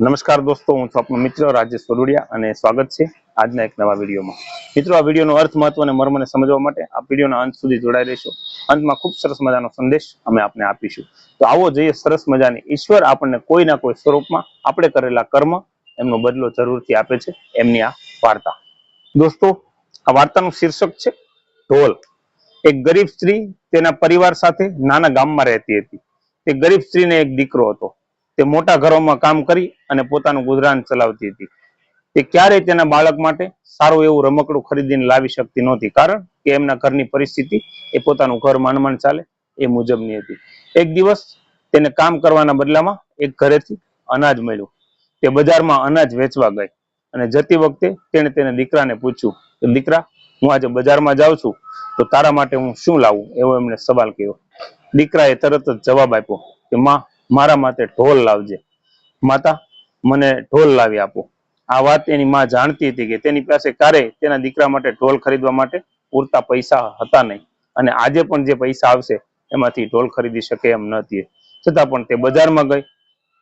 નમસ્કાર દોસ્તો, હું આપનો મિત્ર રાજેશ વડોડિયા અને સ્વાગત છે આજના એક નવા વિડીયોમાં. મિત્રો, આ વિડીયોનો અર્થ મહત્વ અને મર્મને સમજવા માટે આ વિડીયોના અંત સુધી જોડાઈ રહેશો. અંતમાં ખૂબ સરસ મજાનો સંદેશ અમે આપને આપીશું. તો આવો જઈએ સરસ મજાની ઈશ્વર આપણને કોઈ કોઈ સ્વરૂપમાં આપણે કરેલા કર્મ એમનો બદલો જરૂરથી આપે છે એમની આ વાર્તા. દોસ્તો, આ વાર્તાનું શીર્ષક છે ઢોલ. એક ગરીબ સ્ત્રી તેના પરિવાર સાથે નાના ગામમાં રહેતી હતી. તે ગરીબ સ્ત્રીને એક દીકરો હતો. તે મોટા ઘરોમાં કામ કરી અને પોતાનું ગુજરાન ચલાવતી હતી. તે ક્યારેય તેના બાળક માટે સારું એવું રમકડું ખરીદીને લાવી શકતી નહોતી. કારણ કે એમના ઘરની પરિસ્થિતિ એ પોતાનું ઘર માનમાન ચાલે એ મુજબની હતી. એક દિવસ તેને કામ કરવાના બદલામાં એક ઘરેથી અનાજ મળ્યું. તે બજારમાં અનાજ વેચવા ગઈ અને જતી વખતે તેણે તેને દીકરાને પૂછ્યું કે, દીકરા, હું આજે બજારમાં જાઉં છું, તો તારા માટે હું શું લાવું? એવો એમણે સવાલ કર્યો. દીકરાએ તરત જ જવાબ આપ્યો કે, માં મારા માટે ઢોલ લાવજે. માતા, મને ઢોલ લાવી આપો. આ વાત એની માં જાણતી હતી કે તેની પાસે ક્યારે તેના દીકરા માટે ઢોલ ખરીદવા માટે પૂરતા પૈસા હતા નહીં. અને આજે પણ જે પૈસા આવશે, એમાંથી ઢોલ ખરીદી શકે એમ નહોતી છતાં પણ તે બજારમાં ગઈ,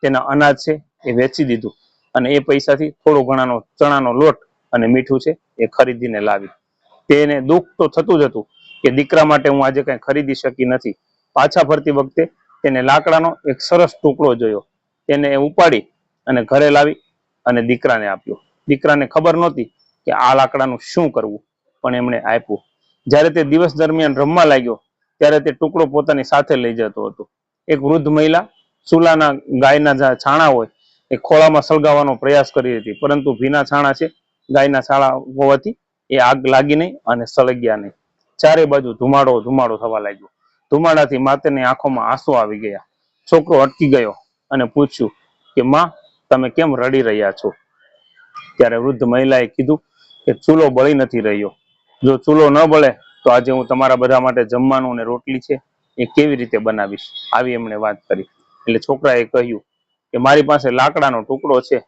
તેના અનાજ છે એ વેચી દીધું. અને એ પૈસાથી થોડો ઘણાનો ચણાનો લોટ અને મીઠું છે એ ખરીદીને લાવી. તેને દુઃખ તો થતું જ હતું કે દીકરા માટે હું આજે કઈ ખરીદી શકી નથી. પાછા ફરતી વખતે તેને લાકડાનો એક સરસ ટુકડો જોયો. તેને ઉપાડી અને ઘરે લાવી અને દીકરાને આપ્યો. દીકરાને ખબર નહોતી કે આ લાકડાનું શું કરવું, પણ એમણે આપ્યું. જ્યારે તે દિવસ દરમિયાન રમવા લાગ્યો, ત્યારે તે ટુકડો પોતાની સાથે લઈ જતો હતો. એક વૃદ્ધ મહિલા ચૂલાના ગાયના છાણા હોય, એ ખોળામાં સળગાવવાનો પ્રયાસ કરી હતી, પરંતુ ભીના છાણા છે, ગાયના છાણા હોવાથી એ આગ લાગી નહીં અને સળગ્યા નહીં. ચારે બાજુ ધુમાડો ધુમાડો થવા લાગ્યો. ધુમાડાથી માતાની આંખોમાં આંસુ આવી ગયા. છોકરો અટકી ગયો અને પૂછ્યું કે, માં, તમે કેમ રડી રહ્યા છો? ત્યારે વૃદ્ધ મહિલાએ કીધું કે, ચૂલો બળી નથી રહ્યો. જો ચૂલો ન બળે, તો આજે હું તમારા બધા માટે જમવાનું અને રોટલી છે એ કેવી રીતે બનાવીશ? આવી એમણે વાત કરી. એટલે છોકરાએ કહ્યું કે, મારી પાસે લાકડાનો ટુકડો છે.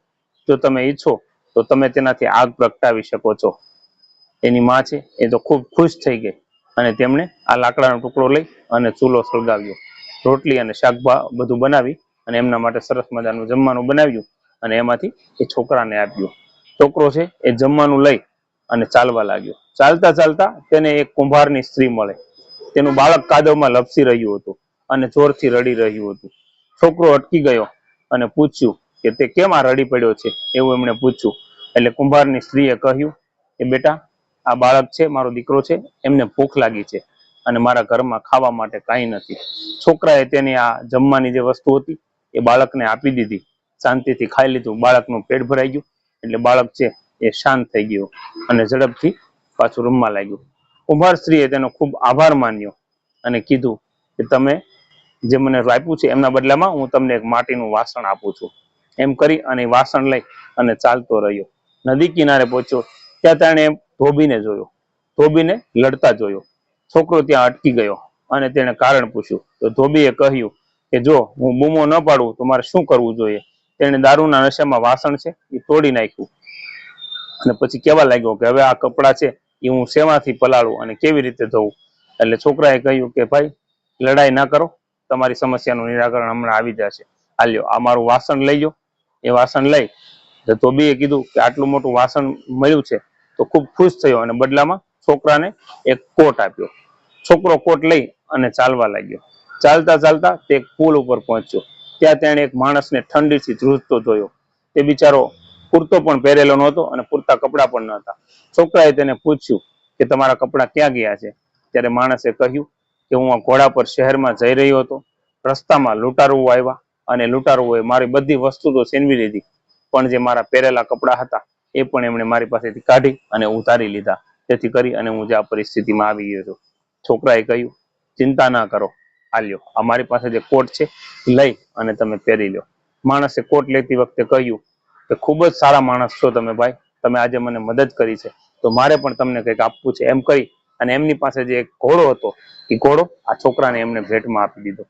જો તમે ઈચ્છો, તો તમે તેનાથી આગ પ્રગટાવી શકો છો. એની માં છે એ તો ખૂબ ખુશ થઈ ગઈ. અને તેમણે આ લાકડાનો ટુકડો લઈ અને ચૂલો સળગાવ્યો. રોટલી અને શાકભા બધું બનાવી અને એમના માટે સરસ મજાનું જમવાનું બનાવ્યું અને એમાંથી એ છોકરાને આપ્યું. છોકરો છે એ જમવાનું લઈ અને ચાલવા લાગ્યો. ચાલતા ચાલતા તેને એક કુંભારની સ્ત્રી મળે. તેનું બાળક કાદવમાં લપસી રહ્યું હતું અને જોરથી રડી રહ્યું હતું. છોકરો અટકી ગયો અને પૂછ્યું કે તે કેમ આ રડી પડ્યો છે? એવું એમણે પૂછ્યું. એટલે કુંભારની સ્ત્રીએ કહ્યું કે બેટા આ બાળક છે, મારો દીકરો છે, એમને ભૂખ લાગી છે અને મારા ઘરમાં ખાવા માટે કાંઈ નથી. છોકરાએ તેની આ જમવાની જે વસ્તુ હતી, એ બાળકને આપી દીધી. શાંતિથી ખાઈ લીધું. બાળકનું પેટ ભરાઈ ગયું. એટલે બાળક છે, એ શાંત થઈ ગયું અને ઝડપથી પાછું રમવા લાગ્યું. કુંભાર સ્ત્રીએ તેનો ખૂબ આભાર માન્યો અને કીધું કે તમે જે મને આપ્યું છે, એમના બદલામાં હું તમને એક માટીનું વાસણ આપું છું. એમ કરી અને વાસણ લઈ અને ચાલતો રહ્યો. નદી કિનારે પહોંચ્યો. ત્યાં તેણે ધોબીને જોયો. ધોબીને લડતા જોયો. છોકરો ત્યાં અટકી ગયો અને તેણે કારણ પૂછ્યું. તો ધોબીએ કહ્યું કે જો હું બૂમો ન પાડું તો મારે શું કરવું જોઈએ? તેણે દારૂના નશામાં વાસણ છે એ તોડી નાખ્યું. અને પછી કહેવા લાગ્યો કે હવે આ કપડાં છે એ હું શેમાંથી પલાળું અને કેવી રીતે ધોવું એટલે છોકરાએ કહ્યું કે ભાઈ, લડાઈ ના કરો. તમારી સમસ્યાનું નિરાકરણ હમણાં આવી જશે. હાલ્યો આ મારું વાસણ લઈ લો એ વાસણ લઈ તો ધોબીએ કીધું કે આટલું મોટું વાસણ મળ્યું છે તો ખૂબ ખુશ થયો અને બદલામાં છોકરાને એક કોટ આપ્યો. છોકરો કોટ લઈ અને ચાલવા લાગ્યો. ચાલતા ચાલતા તે પુલ ઉપર પહોંચ્યો. ત્યાં તેણે એક માણસને ઠંડીથી ધ્રુજતો જોયો. તે બિચારો કુર્તો પણ પહેરેલો નહોતો અને પૂરતા કપડાં પણ ન હતા છોકરાએ તેને પૂછ્યું કે તમારા કપડાં ક્યાં ગયા છે? ત્યારે માણસે કહ્યું કે હું આ ઘોડા પર શહેરમાં જઈ રહ્યો હતો. રસ્તામાં લૂંટારુઓ આવ્યા અને લૂંટારુઓએ મારી બધી વસ્તુ તો છીનવી લીધી. પણ જે મારા પહેરેલા કપડાં હતા એ પણ એમણે મારી પાસેથી કાઢી અને ઉતારી લીધા. તેથી કરી અને હું જે આ પરિસ્થિતિમાં આવી ગયો છું. છોકરાએ કહ્યું, ચિંતા ના કરો આ લ્યો આ મારી પાસે જે કોટ છે લઈ અને તમે પહેરી લો માણસે કોટ લેતી વખતે કહ્યું કે, ખૂબ જ સારા માણસ છો તમે ભાઈ, તમે આજે મને મદદ કરી છે. તો મારે પણ તમને કંઈક આપવું છે. એમ કરી અને એમની પાસે જે એક ઘોડો હતો, એ ઘોડો આ છોકરાને એમને ભેટમાં આપી દીધો.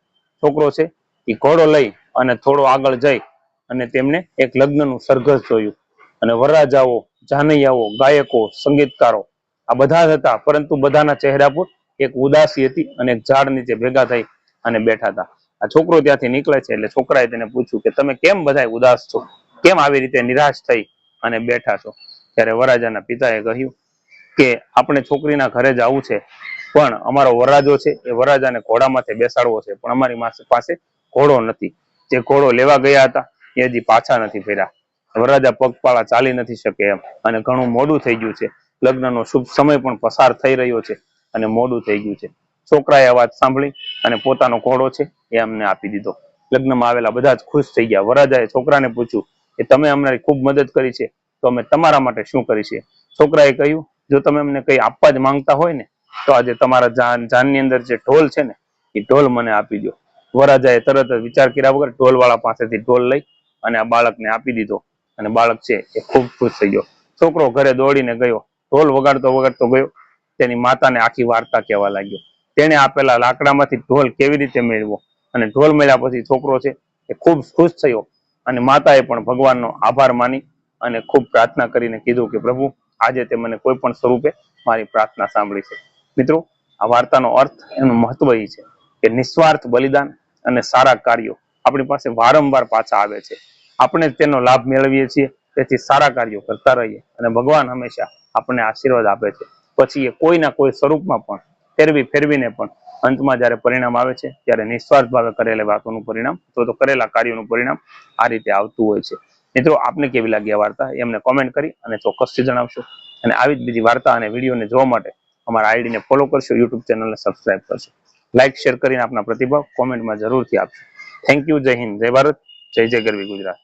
છોકરો છે, એ ઘોડો લઈ અને થોડો આગળ જઈ અને તેમને એક લગ્નનું સરઘસ જોયું. અને વરરાજાઓ, જાનૈયાઓ, ગાયકો, સંગીતકારો, આ બધા જ હતા. પરંતુ બધાના ચહેરા પર એક ઉદાસી હતી અને ઝાડ નીચે ભેગા થઈ અને બેઠા હતા. આ છોકરો ત્યાંથી નીકળે છે એટલે છોકરાએ તેને પૂછ્યું કે તમે કેમ બધા ઉદાસ છો? કેમ આવી રીતે નિરાશ થઈ અને બેઠા છો? ત્યારે વરરાજાના પિતાએ કહ્યું કે આપણે છોકરીના ઘરે જવું છે, પણ અમારો વરરાજો છે, એ વરરાજાને ઘોડામાંથી બેસાડવો છે, પણ અમારી પાસે ઘોડો નથી. જે ઘોડો લેવા ગયા હતા, એ હજી પાછા નથી ફેર્યા. વરરાજા પગપાળા ચાલી નથી શકે એમ. અને ઘણું મોડું થઈ ગયું છે. લગ્નનો શુભ સમય પણ પસાર થઈ રહ્યો છે અને મોડું થઈ ગયું છે. છોકરાએ વાત સાંભળી અને પોતાનો ઘોડો છે એ અમને આપી દીધો. લગ્નમાં આવેલા બધા જ ખુશ થઈ ગયા. વરરાજાએ છોકરાને પૂછ્યું કે તમે અમને ખૂબ મદદ કરી છે. તો અમે તમારા માટે શું કરી છે? છોકરાએ કહ્યું, જો તમે અમને કંઈ આપવા જ માંગતા હોય ને, તો આજે તમારા જાન, જાનની અંદર જે ઢોલ છે ને, એ ઢોલ મને આપી દો વરરાજાએ તરત જ વિચાર કર્યા વગર ઢોલવાળા પાસેથી ઢોલ લઈ અને આ બાળકને આપી દીધો. અને બાળક છે એ ખૂબ ખુશ થઈ ગયો. છોકરો ઘરે દોડીને ગયો. ઢોલ વગાડતો વગાડતો ગયો. તેની માતાને આખી વાર્તા કહેવા લાગ્યો. તેણે આપેલા લાકડામાંથી ઢોલ કેવી રીતે મેળવો? અને ઢોલ મળ્યા પછી છોકરો છે એ ખૂબ ખુશ થયો. અને માતાએ પણ ભગવાનનો આભાર માની અને ખૂબ પ્રાર્થના કરીને કીધું કે, પ્રભુ, આજે તે મને કોઈ પણ સ્વરૂપે મારી પ્રાર્થના સાંભળી છે. મિત્રો, આ વાર્તાનો અર્થ એનું મહત્વ એ છે કે નિસ્વાર્થ બલિદાન અને સારા કાર્યો આપણી પાસે વારંવાર પાછા આવે છે. આપણે તેનો લાભ મેળવીએ છીએ. તેથી સારા કાર્યો કરતા રહીએ અને ભગવાન હંમેશા આપણને આશીર્વાદ આપે છે. પછી એ કોઈના કોઈ સ્વરૂપમાં પણ ફેરવી ફેરવીને પણ અંતમાં જ્યારે પરિણામ આવે છે, ત્યારે નિસ્વાર્થ ભાવે કરેલા વાતોનું પરિણામ અથવા તો કરેલા કાર્યોનું પરિણામ આ રીતે આવતું હોય છે. મિત્રો, આપને કેવી લાગી આ વાર્તા? એમને કોમેન્ટ કરી અને ચોક્કસથી જણાવશો. અને આવી જ બીજી વાર્તા અને વિડીયોને જોવા માટે અમારા આઈડીને ફોલો કરશો યુટ્યુબ ચેનલને સબસ્ક્રાઇબ કરશો. લાઇક શેર કરીને આપના પ્રતિભાવ કોમેન્ટમાં જરૂરથી આપશો થેન્ક યુ જય હિન્દ, જય ભારત, જય જય ગરવી ગુજરાત.